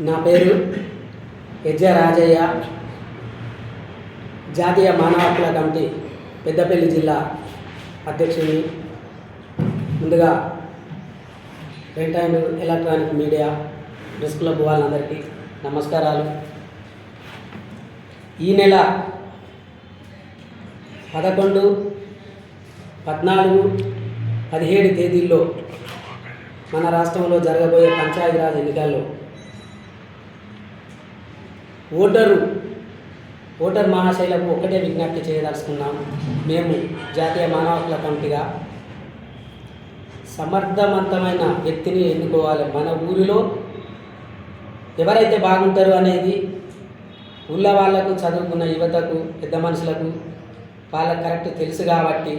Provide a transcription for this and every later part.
నా పేరు యజ్జ రాజయ్య జాతీయ మానవ హక్కుల కమిటీ పెద్దపల్లి జిల్లా అధ్యక్షుడిని ముందుగా print electronic media press club వాళ్ళందరికీ నమస్కారాలు. ఈ నెల పదకొండు పద్నాలుగు పదిహేడు తేదీల్లో మన రాష్ట్రంలో జరగబోయే పంచాయతీరాజ్ ఎన్నికల్లో ఓటరు ఓటర్ మహాశైలకు ఒకటే విజ్ఞప్తి చేయదలుచుకున్నాం. మేము జాతీయ మానవ హక్కుల కమిటీగా సమర్థవంతమైన వ్యక్తిని ఎన్నుకోవాలి. మన ఊరిలో ఎవరైతే బాగుంటారు అనేది ఊళ్ళో వాళ్ళకు చదువుకున్న యువతకు పెద్ద మనుషులకు వాళ్ళకు కరెక్ట్ తెలుసు కాబట్టి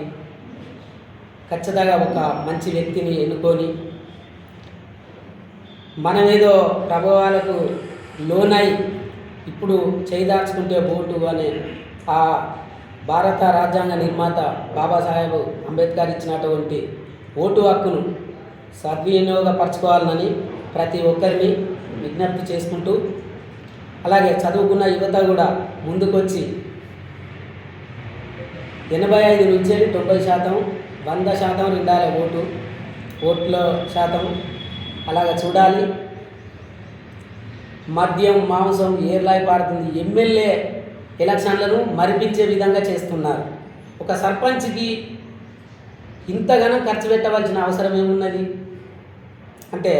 ఖచ్చితంగా ఒక మంచి వ్యక్తిని ఎన్నుకొని మనమేదో ప్రభావాలకు లోనై ఇప్పుడు చేయదార్చుకుంటే బోటు అనే ఆ భారత రాజ్యాంగ నిర్మాత బాబాసాహెబ్ అంబేద్కర్ ఇచ్చినటువంటి ఓటు హక్కును సద్వినియోగపరచుకోవాలని ప్రతి ఒక్కరిని విజ్ఞప్తి చేసుకుంటూ అలాగే చదువుకున్న యువత కూడా ముందుకొచ్చి ఎనభై ఐదు నుంచి తొంభై శాతం వంద శాతం నిండాలి ఓటు ఓట్ల శాతం అలాగ చూడాలి. మద్యం మాంసం ఏర్లాయి పారుతుంది ఎమ్మెల్యే ఎలక్షన్లను మరిపించే విధంగా చేస్తున్నారు. ఒక సర్పంచ్కి ఇంతగానం ఖర్చు పెట్టవలసిన అవసరం ఏమున్నది? అంటే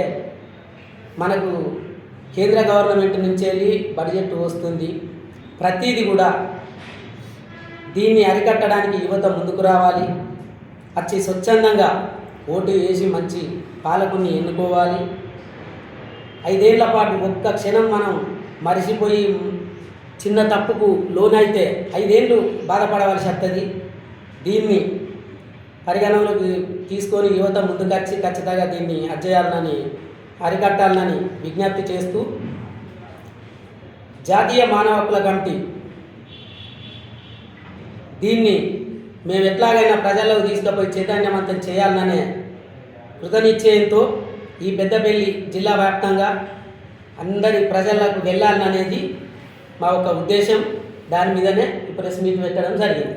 మనకు కేంద్ర గవర్నమెంట్ నుంచి వెళ్ళి బడ్జెట్ వస్తుంది. ప్రతిదీ కూడా దీన్ని అరికట్టడానికి యువత ముందుకు రావాలి. వచ్చి స్వచ్ఛందంగా ఓటు వేసి మంచి పాలకుని ఎన్నుకోవాలి. ఐదేళ్ళ పాటు ఒక్క క్షణం మనం మరిసిపోయి చిన్న తప్పుకు లోనైతే ఐదేళ్ళు బాధపడవలసి వస్తుంది దీన్ని పరిగణనలోకి తీసుకొని యువత ముందుకొచ్చి ఖచ్చితంగా దీన్ని అజ్జేయాలని అరికట్టాలని విజ్ఞప్తి చేస్తూ జాతీయ మానవ హక్కుల కమిటీ దీన్ని మేము ఎట్లాగైనా ప్రజల్లోకి తీసుకుపోయి చైతన్యవంతం చేయాలనే కృతనిశ్చయంతో ఈ పెద్దపల్లి జిల్లా వ్యాప్తంగా అందరి ప్రజలకు వెళ్ళాలనేది మా ఒక ఉద్దేశం. దాని మీదనే ఈ ప్రెస్ మీట్ పెట్టడం జరిగింది.